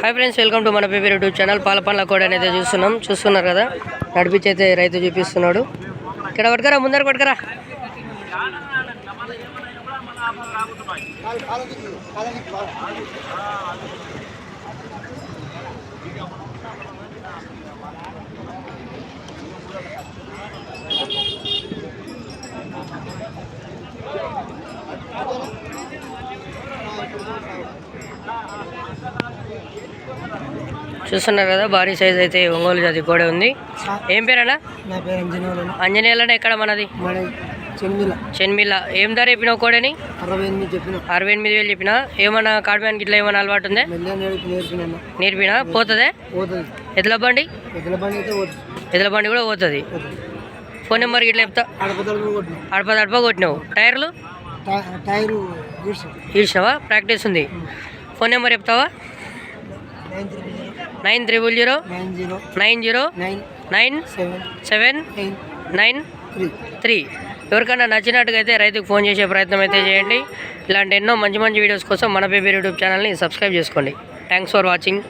Hi friends welcome to మన paper YouTube channel పాల పండ్ల కోడ అనేది చూస్తున్నాం. చూస్తున్నారు కదా? నడిపించైతే రైతు చూపిస్తున్నాడు. ఇక్కడ పట్టుకరా ముందర పట్టుకరా. చూస్తున్నారు కదా భారీ సైజ్ అయితే ఒంగోలు జాతి కోడ ఉంది. ఏం పేరన్నా? పేరు అంజనీయులు అంజనేయులనే ఎక్కడ మనది? మన చెన్మిల. చెన్మిల్ల ఏం ధర చెప్పినావు కోడని? అరవై ఎనిమిది చెప్పిన. వేలు చెప్పినా. ఏమన్నా కాడడానికి ఇట్లా ఏమన్నా అలవాటు ఉందే? నేర్పిన? పోతుందే? ఎద్దుల బండి? ఎద్దుల బండి కూడా పోతుంది. ఫోన్ నెంబర్ ఇట్లా చెప్తా. అడప అడప కొట్టినావు. టైర్లు? ఇచ్చినావా ప్రాక్టీస్ ఉంది. ఫోన్ నెంబర్ చెప్తావా? Nine triple zero nine zero nine seven nine three ఎవరికైనా నచ్చినట్టుగా అయితే రైతుకు ఫోన్ చేసే ప్రయత్నం అయితే చేయండి. ఇలాంటి ఎన్నో మంచి మంచి వీడియోస్ కోసం మన పేపర్ యూట్యూబ్ ఛానల్ని సబ్స్క్రైబ్ చేసుకోండి. Thanks for watching.